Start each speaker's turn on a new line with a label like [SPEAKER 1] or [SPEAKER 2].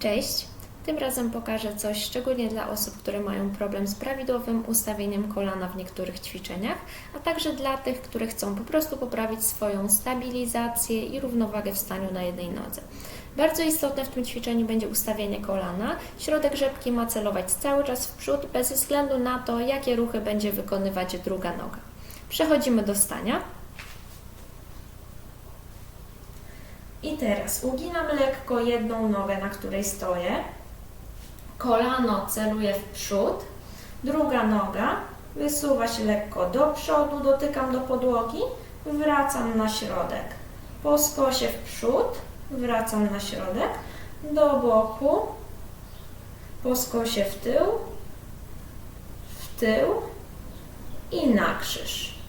[SPEAKER 1] Cześć! Tym razem pokażę coś szczególnie dla osób, które mają problem z prawidłowym ustawieniem kolana w niektórych ćwiczeniach, a także dla tych, które chcą po prostu poprawić swoją stabilizację i równowagę w staniu na jednej nodze. Bardzo istotne w tym ćwiczeniu będzie ustawienie kolana. Środek rzepki ma celować cały czas w przód, bez względu na to, jakie ruchy będzie wykonywać druga noga. Przechodzimy do stania. I teraz uginam lekko jedną nogę, na której stoję. Kolano celuje w przód. Druga noga wysuwa się lekko do przodu, dotykam do podłogi, wracam na środek. Po skosie w przód, wracam na środek, do boku, po skosie w tył, w tył i na krzyż.